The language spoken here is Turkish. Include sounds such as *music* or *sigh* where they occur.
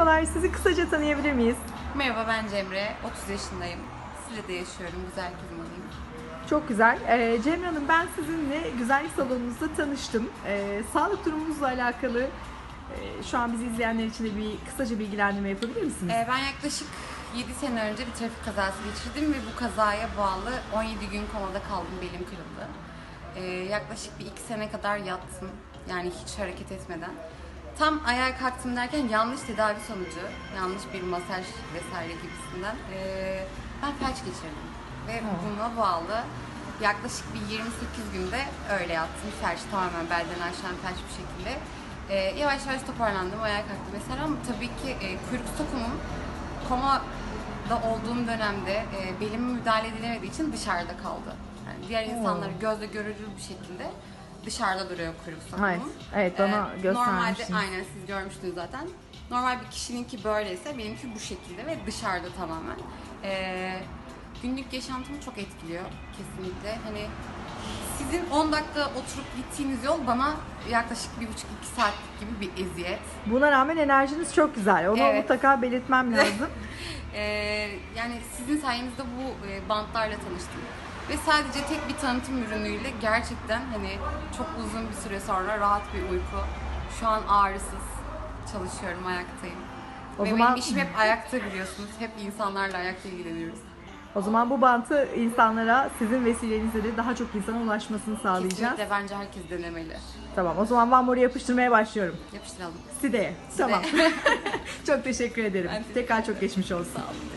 Merhabalar, sizi kısaca tanıyabilir miyiz? Merhaba ben Cemre, 30 yaşındayım. Sile'de yaşıyorum, güzel kızmalıyım. Çok güzel. Ee, Cemre Hanım ben sizinle güzellik salonunuzda tanıştım. Ee, sağlık durumunuzla alakalı e, şu an bizi izleyenler için de bir kısaca bilgilendirme yapabilir misiniz? Ee, ben yaklaşık 7 sene önce bir trafik kazası geçirdim ve bu kazaya bağlı 17 gün komada kaldım, belim kırıldı. Ee, yaklaşık bir 2 sene kadar yattım, yani hiç hareket etmeden. Tam ayağa kalktım derken yanlış tedavi sonucu, yanlış bir masaj vesaire gibisinden ee, ben felç geçirdim. Ve buna bağlı yaklaşık bir 28 günde öyle yattım. Felç tamamen belden aşağı felç bir şekilde. Ee, yavaş yavaş toparlandım, ayağa kalktım mesela ama tabii ki e, kuyruk sokumum komada olduğum dönemde e, belime müdahale edilemediği için dışarıda kaldı. Yani diğer insanlar gözle görülür bir şekilde dışarıda duruyor kuyruk sokumu. Evet, evet, bana Normalde göstermiştiniz. aynen siz görmüştünüz zaten. Normal bir kişininki böyleyse benimki bu şekilde ve dışarıda tamamen. Ee, günlük yaşantımı çok etkiliyor kesinlikle. Hani sizin 10 dakika oturup gittiğiniz yol bana yaklaşık bir buçuk iki saatlik gibi bir eziyet. Buna rağmen enerjiniz çok güzel. Onu Evet. mutlaka belirtmem lazım. *laughs* Ee, yani sizin sayenizde bu e, bantlarla tanıştım. Ve sadece tek bir tanıtım ürünüyle gerçekten hani çok uzun bir süre sonra rahat bir uyku. Şu an ağrısız çalışıyorum, ayaktayım. O Ve zaman- benim işim hep ayakta biliyorsunuz. Hep insanlarla ayakta ilgileniyoruz. o zaman bu bantı insanlara sizin vesilenizle de daha çok insana ulaşmasını sağlayacağız. Kesinlikle bence herkes denemeli. Tamam o zaman ben buraya yapıştırmaya başlıyorum. Yapıştıralım. Side'ye. Tamam. *laughs* çok teşekkür ederim. Ben Tekrar çok geçmiş olsun. Sağ olun.